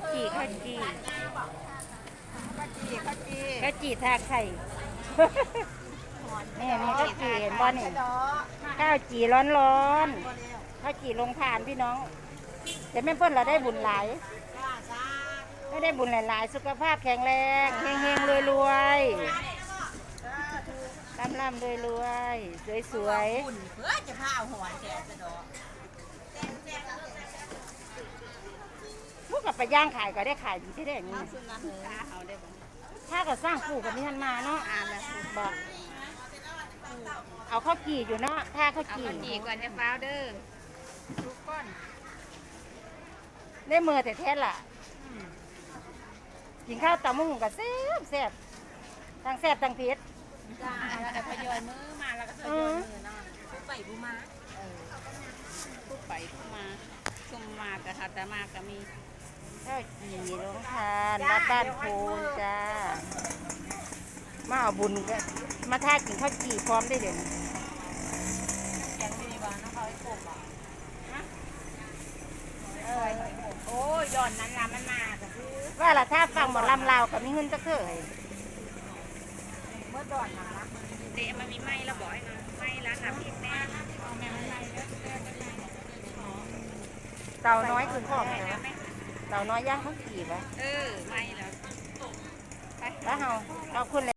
าวจีข้าวจีข้าวจีข้าวจีข้าวจีทาไข่นี่มีข้าวจีเห็นบ่นี่ดอข้าวจีร้อนร้อนๆข้าวจีลงทานพี่น้องแต่แม่เพิ่นเราได้บุญหลายจ้าจ้าไม่ได้บุญหลายๆ สุขภาพแข็งแรงเฮงๆรวยๆร่ำร่ำรวยรวยๆสวยหุ่นเพื่อจะพาเอาหอนแกจะดอกๆพวกกับ ไปย่างขายก็ได้ขายดีที่ได้อย่างนี้ซึ่งนะเฮ้ยเอาได้บ่ถ้าก็สร้างปู่กับนี่ทันมาเนาะบอกเอาข้าวจี่อยู่เนาะถ้าข้าวเอาจี่ข้าวจี่ก่อนจะฟ้าวเด้อทุกก้อนได้มือแต่แท้ล่ะกินข้าวตำมะฮุ่งกับแซ่บแซ่บทั้งแซ่บทั้งเผ็ดจ้าแล้วก็ทยอยมือมาแล้วก็ทยอยมือเนาะผู้ไปผู้มาทุกไปทุกมาซุ่มมากับหาแต่มาก็มี ข้าวจี่ลงทานวัดบ้านโพนจ้า มาเอาบุญกันมาท่ากินข้าวจี่พร้อมได้เดี๋ยวนี้ยังมีบ้านนะเขาไอ้กบอะเออโอ้ยย้อนนั้นละมันมาก็คือว่าละถ้าฟังหมอลำลาวกับมีเงินจะเคยเมื่อดอนนะนะเตะมันมีไม้แล้วบ่อยนะไม้ร้านน้ำพริกแม่เอาแม่ไม้เต่าน้อยคือพ่อไม้ เหรแล้อวไหมเต่าน้อยย่างข้าวจี่ปะเออ ไม้แล้วแล้วเฮาเราคุณ